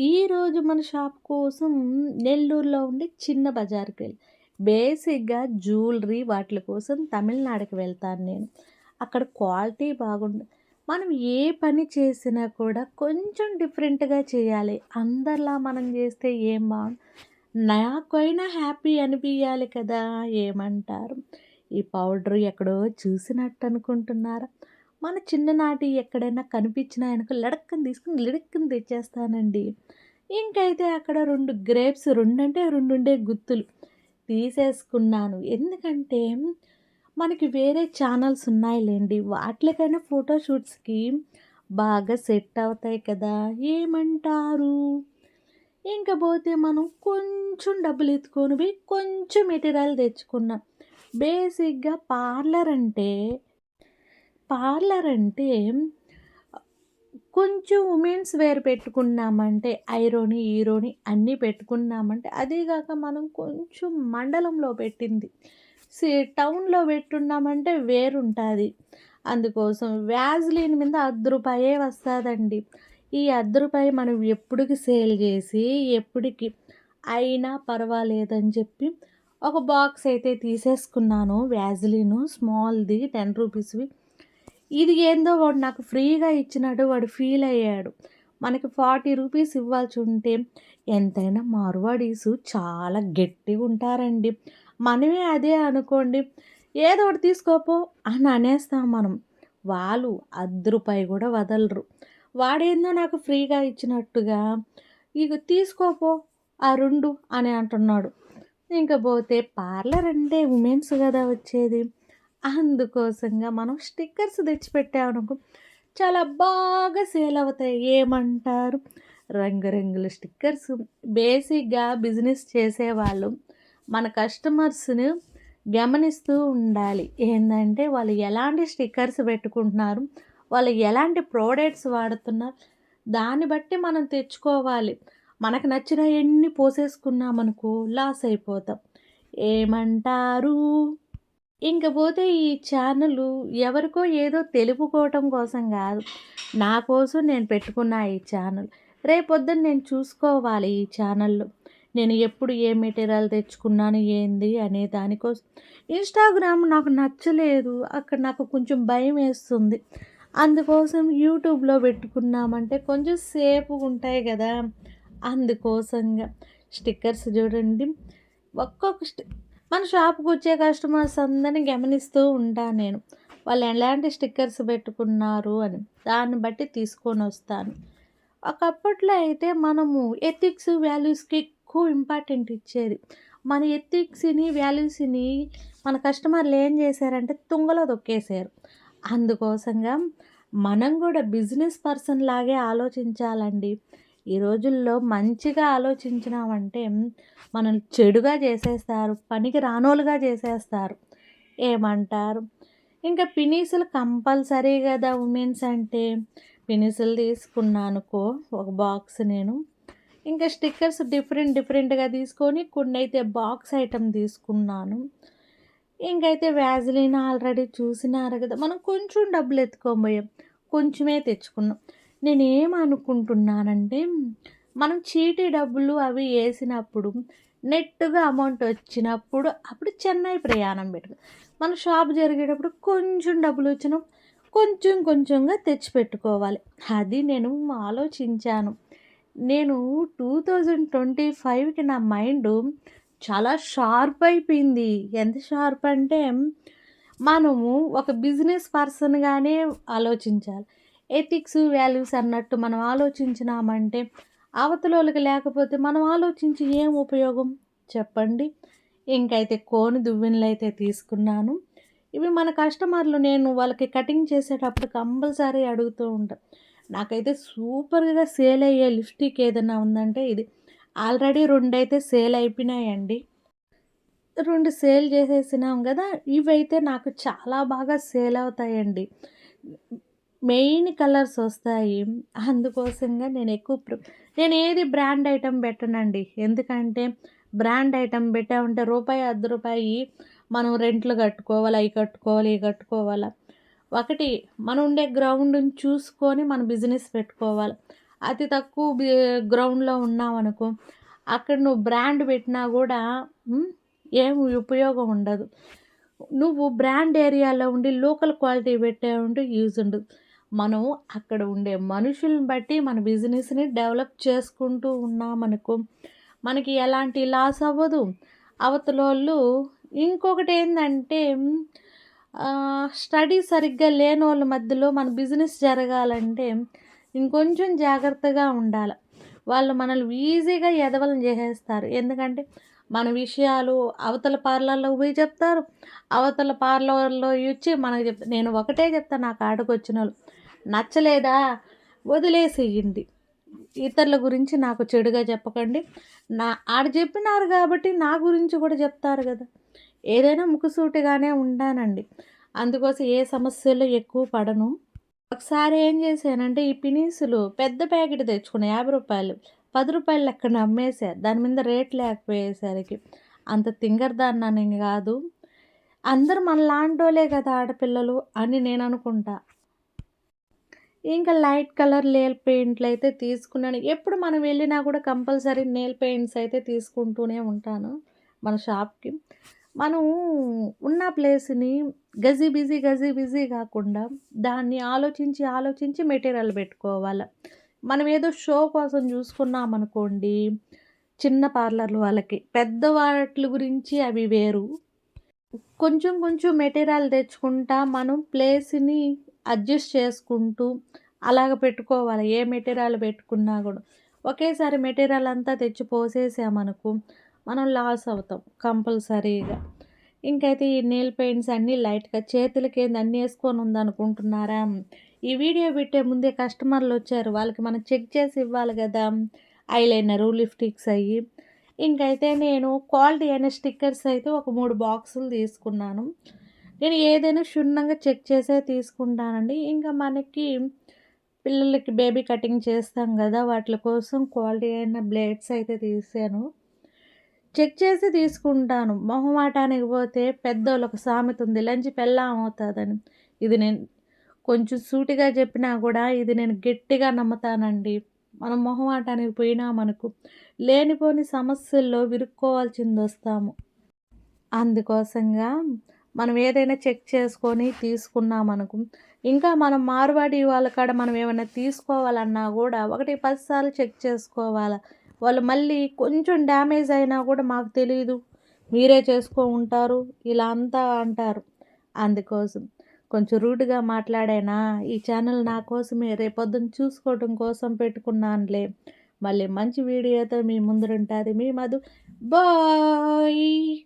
ఈరోజు మన షాప్ కోసం నెల్లూరులో ఉండే చిన్న బజార్‌కి వెళ్ళి బేసిక్‌గా జ్యువెలరీ వాటి కోసం తమిళనాడుకి వెళ్తాను నేను. అక్కడ క్వాలిటీ బాగుండు మనం ఏ పని చేసినా కూడా కొంచెం డిఫరెంట్‌గా చేయాలి. అందరిలా మనం చేస్తే ఏం బావుండు. నాకైనా హ్యాపీ అనిపించాలి కదా! ఏమంటారు? ఈ పౌడర్ ఎక్కడో చూసినట్టు అనుకుంటున్నారా? మన చిన్ననాటి ఎక్కడైనా కనిపించిన ఆయనకు లడక్కని తీసుకుని లిడక్కని తెచ్చేస్తానండి. ఇంకైతే అక్కడ రెండు గ్రేప్స్ 2 అంటే 2 ఉండే గుత్తులు తీసేసుకున్నాను. ఎందుకంటే మనకి వేరే ఛానల్స్ ఉన్నాయిలెండి. వాటిలకైనా వాటికైనా ఫోటోషూట్స్కి బాగా సెట్ అవుతాయి కదా! ఏమంటారు? ఇంకా పోతే మనం కొంచెం డబ్బులు ఎత్తుకొని పోయి కొంచెం మెటీరియల్ తెచ్చుకున్నాం. బేసిక్‌గా పార్లర్ అంటే పార్లర్ అంటే కొంచెం ఉమెన్స్ వేర్ పెట్టుకున్నామంటే ఐరోని, ఈరోని అన్నీ పెట్టుకున్నామంటే అదేగాక మనం కొంచెం మండలంలో పెట్టింది. సి టౌన్‌లో పెట్టున్నామంటే వేరుంటుంది అందుకోసం వ్యాజ్‌లిన్ మీద రూ. 10 వస్తాదండి. ఈ రూ. 10 మనం ఎప్పుడుకి సేల్ చేసి ఎప్పటికి అయినా పర్వాలేదని చెప్పి ఒక బాక్స్ అయితే తీసేసుకున్నాను. వ్యాజ్‌లిన్ స్మాల్‌ది టెన్ రూపీస్వి ఇది ఏందో వాడు నాకు ఫ్రీగా ఇచ్చినట్టు వాడు ఫీల్ అయ్యాడు. మనకి ఫార్టీ రూపీస్ ఇవ్వాల్సి ఉంటే ఎంతైనా మార్వాడీసు చాలా గట్టిగా ఉంటారండి మనమే అదే అనుకోండి ఏదో ఒకటి తీసుకోపో అని అనేస్తాం మనం. వాళ్ళు రూ. 10 కూడా వదలరు. వాడేందో నాకు ఫ్రీగా ఇచ్చినట్టుగా ఇగ తీసుకోపో ఆ రెండు అని అంటున్నాడు. ఇంక పోతే పార్లర్ అంటే ఉమెన్స్ కదా వచ్చేది. అందుకోసంగా మనం స్టిక్కర్స్ తెచ్చిపెట్టామనుకో చాలా బాగా సేల్ అవుతాయి. ఏమంటారు? రంగురంగుల స్టిక్కర్స్ బేసిక్‌గా బిజినెస్ చేసేవాళ్ళు మన కస్టమర్స్‌ని గమనిస్తూ ఉండాలి. ఏంటంటే వాళ్ళు ఎలాంటి స్టిక్కర్స్ పెట్టుకుంటున్నారు? వాళ్ళు ఎలాంటి ప్రోడక్ట్స్ వాడుతున్నారు? దాన్ని బట్టి మనం తెచ్చుకోవాలి. మనకు నచ్చినయన్నీ పోసేసుకున్నామనుకో లాస్ అయిపోతాం. ఏమంటారు? ఇంక పోతే ఈ ఛానల్ ఎవరికో ఏదో తెలుపుకోవటం కోసం కాదు. నా కోసం నేను పెట్టుకున్న ఈ ఛానల్. రేపొద్దున నేను చూసుకోవాలి ఈ ఛానల్‌లో. నేను ఎప్పుడు ఏ మెటీరియల్ తెచ్చుకున్నాను ఏంది అనే దానికోసం ఇన్‌స్టాగ్రామ్ నాకు నచ్చలేదు. అక్కడ నాకు కొంచెం భయం వేస్తుంది అందుకోసం యూట్యూబ్‌లో పెట్టుకున్నామంటే కొంచెం సేపు ఉంటాయి కదా! అందుకోసంగా స్టిక్కర్స్ చూడండి. ఒక్కొక్క స్టి మన షాప్‌కి వచ్చే కస్టమర్స్ అందరిని గమనిస్తూ ఉంటాను నేను. వాళ్ళు ఎలాంటి స్టిక్కర్స్ పెట్టుకున్నారు అని. దాన్ని బట్టి తీసుకొని వస్తాను ఒకప్పట్లో అయితే మనము ఎథిక్స్, వాల్యూస్‌కి ఎక్కువ ఇంపార్టెంట్ ఇచ్చేది. మన ఎథిక్స్‌ని, వాల్యూస్‌ని మన కస్టమర్లు ఏం చేశారంటే తుంగలో తొక్కేసారు. అందుకోసంగా మనం కూడా బిజినెస్ పర్సన్ లాగే ఆలోచించాలండి. ఈ రోజుల్లో మంచిగా ఆలోచించినామంటే మనల్ని చెడుగా చేసేస్తారు. పనికి రానోలుగా చేసేస్తారు. ఏమంటారు? ఇంకా పినీసులు కంపల్సరీ కదా ఉమెన్స్ అంటే. పినీసులు తీసుకున్నానుకో ఒక బాక్స్ నేను. ఇంకా స్టిక్కర్స్ డిఫరెంట్ డిఫరెంట్‌గా తీసుకొని కొన్ని అయితే బాక్స్ ఐటమ్ తీసుకున్నాను. ఇంకైతే వ్యాజ్‌లిన్ ఆల్రెడీ చూసినారు కదా! మనం కొంచెం డబ్బులు ఎత్తుకోబోయాం కొంచెమే తెచ్చుకున్నాం. నేనేమనుకుంటున్నానంటే మనం చీటీ డబ్బులు అవి వేసినప్పుడు నెట్‌గా అమౌంట్ వచ్చినప్పుడు అప్పుడు చెన్నై ప్రయాణం పెట్టుకో మన షాప్ జరిగేటప్పుడు కొంచెం డబ్బులు వచ్చినప్పుడు కొంచెం కొంచెంగా తెచ్చిపెట్టుకోవాలి. అది నేను ఆలోచించాను. నేను 2025కి నా మైండ్ చాలా షార్ప్ అయిపోయింది. ఎంత షార్ప్ అంటే మనము ఒక బిజినెస్ పర్సన్‌గానే ఆలోచించాలి. ఎథిక్స్, వాల్యూస్ అన్నట్టు మనం ఆలోచించినామంటే అవతలోళ్ళకి లేకపోతే మనం ఆలోచించి ఏం ఉపయోగం చెప్పండి? ఇంకైతే కోని అయితే తీసుకున్నాను. ఇవి మన కస్టమర్లు నేను వాళ్ళకి కటింగ్ చేసేటప్పుడు కంపల్సరీ అడుగుతూ ఉంటాను నాకైతే సూపర్‌గా సేల్ అయ్యే లిప్‌స్టిక్ ఏదైనా ఉందంటే ఇది. ఆల్రెడీ 2 అయితే సేల్ అయిపోయినాయండి. రెండు సేల్ చేసేసినాం కదా! ఇవైతే నాకు చాలా బాగా సేల్ అవుతాయండి. మెయిన్ కలర్స్ వస్తాయి. అందుకోసంగా నేను ఎక్కువ నేను ఏది బ్రాండ్ ఐటెం పెట్టనండి. ఎందుకంటే బ్రాండ్ ఐటెం పెట్టామంటే రూపాయి, అర్ధ రూపాయి మనం రెంట్లు కట్టుకోవాలి, అవి కట్టుకోవాలి, ఇవి కట్టుకోవాలా. ఒకటి మనం ఉండే గ్రౌండ్‌ని చూసుకొని మనం బిజినెస్ పెట్టుకోవాలి. అతి తక్కువ గ్రౌండ్‌లో ఉన్నావనుకో, అక్కడ నువ్వు బ్రాండ్ పెట్టినా కూడా ఏం ఉపయోగం ఉండదు. నువ్వు బ్రాండ్ ఏరియాలో ఉండి లోకల్ క్వాలిటీ పెట్టే ఉంటే యూజ్ ఉండదు. మనం అక్కడ ఉండే మనుషుల్ని బట్టి మన బిజినెస్‌ని డెవలప్ చేసుకుంటూ ఉన్నామనుకో, మనకి ఎలాంటి లాస్ అవ్వదు. అవతలోళ్ళు ఇంకొకటి ఏంటంటే స్టడీ సరిగ్గా లేని వాళ్ళ మధ్యలో మన బిజినెస్ జరగాలంటే ఇంకొంచెం జాగ్రత్తగా ఉండాలి వాళ్ళు మనల్ని ఈజీగా ఎదవలను చేసేస్తారు. ఎందుకంటే మన విషయాలు అవతల పార్లర్లో పోయి చెప్తారు. అవతల పార్లర్‌లో ఇచ్చి మనకు చెప్తారు. నేను ఒకటే చెప్తాను నాకు ఆడకు వచ్చిన వాళ్ళు నచ్చలేదా వదిలేసేయండి. ఇతరుల గురించి నాకు చెడుగా చెప్పకండి. నా ఆడ చెప్పినారు కాబట్టి నా గురించి కూడా చెప్తారు కదా ఏదైనా ముక్కుసూటిగానే ఉంటానండి. అందుకోసం ఏ సమస్యల్లో ఎక్కువ పడను. ఒకసారి ఏం చేశానంటే ఈ పినీసులు పెద్ద ప్యాకెట్ తెచ్చుకున్నా యాభై రూపాయలు పది రూపాయలు లెక్కన అమ్మేశారు దాని మీద రేట్ లేకపోయేసరికి. అంత తింగరదాన్నని కాదు అందరూ లాంటోలే కదా ఆడపిల్లలు అని నేను అనుకుంటా ఇంకా లైట్ కలర్ లేల్ పెయింట్లు అయితే తీసుకున్నాను. ఎప్పుడు మనం వెళ్ళినా కూడా కంపల్సరీ నేల్ పెయింట్స్ అయితే తీసుకుంటూనే ఉంటాను మన షాప్‌కి. మనం ఉన్న ప్లేస్‌ని గజీ బిజీ, గజీ బిజీ కాకుండా దాన్ని ఆలోచించి, ఆలోచించి మెటీరియల్ పెట్టుకోవాలి మనం ఏదో షో కోసం చూసుకున్నామనుకోండి, చిన్న పార్లర్లు వాళ్ళకి. పెద్ద వాటి గురించి అవి వేరు. కొంచెం, కొంచెం మెటీరియల్ తెచ్చుకుంటా మనం ప్లేస్‌ని అడ్జస్ట్ చేసుకుంటూ అలాగ పెట్టుకోవాలి. ఏ మెటీరియల్ పెట్టుకున్నా కూడా ఒకేసారి మెటీరియల్ అంతా తెచ్చి పోసేసామనుకో, మనం లాస్ అవుతాం కంపల్సరీగా. ఇంకైతే ఈ నీల్ పెయింట్స్ అన్నీ లైట్‌గా చేతులకి ఏంది అన్నీ వేసుకొని ఉందనుకుంటున్నారా? ఈ వీడియో పెట్టే ముందే కస్టమర్లు వచ్చారు వాళ్ళకి మనం చెక్ చేసి ఇవ్వాలి కదా ఐలైనరు, లిప్‌స్టిక్స్ అయ్యి. ఇంకైతే నేను క్వాలిటీ అయిన స్టిక్కర్స్ అయితే ఒక మూడు బాక్సులు తీసుకున్నాను. నేను ఏదైనా క్షుణ్ణంగా చెక్ చేసే తీసుకుంటానండి. ఇంకా మనకి పిల్లలకి బేబీ కటింగ్ చేస్తాం కదా వాటి కోసం క్వాలిటీ అయిన బ్లేడ్స్ అయితే తీసాను. చెక్ చేసి తీసుకుంటాను. మొహమాటానికి పోతే పెద్దోళ్ళొక సామెత ఉంది. లంచి పెళ్ళాం అవుతాదని. ఇది నేను కొంచెం సూటిగా చెప్పినా కూడా ఇది నేను గట్టిగా నమ్ముతానండి. మనం మొహమాటానికి పోయినామనుకో, లేనిపోని సమస్యల్లో విరుక్కోవాల్సింది వస్తాము అందుకోసంగా మనం ఏదైనా చెక్ చేసుకొని తీసుకున్నామనుకు ఇంకా మనం మార్వాడి వాళ్ళ కాడ మనం ఏమైనా తీసుకోవాలన్నా గూడా ఒకటికి 10 సార్లు చెక్ చేసుకోవాలి వాళ్ళు మళ్ళీ కొంచెం డ్యామేజ్ అయినా కూడా మాకు తెలియదు మీరే చేసుకో ఉంటారు. ఇలా అంతా అంటారు. అందుకోసం కొంచెం రూడ్‌గా మాట్లాడానా? ఈ ఛానల్ నా కోసమే రేపొద్దున చూసుకోవటం కోసం పెట్టుకున్నానులే. మళ్ళీ మంచి వీడియోతో మీ ముందరుంటాది మీ మధు. బాయ్.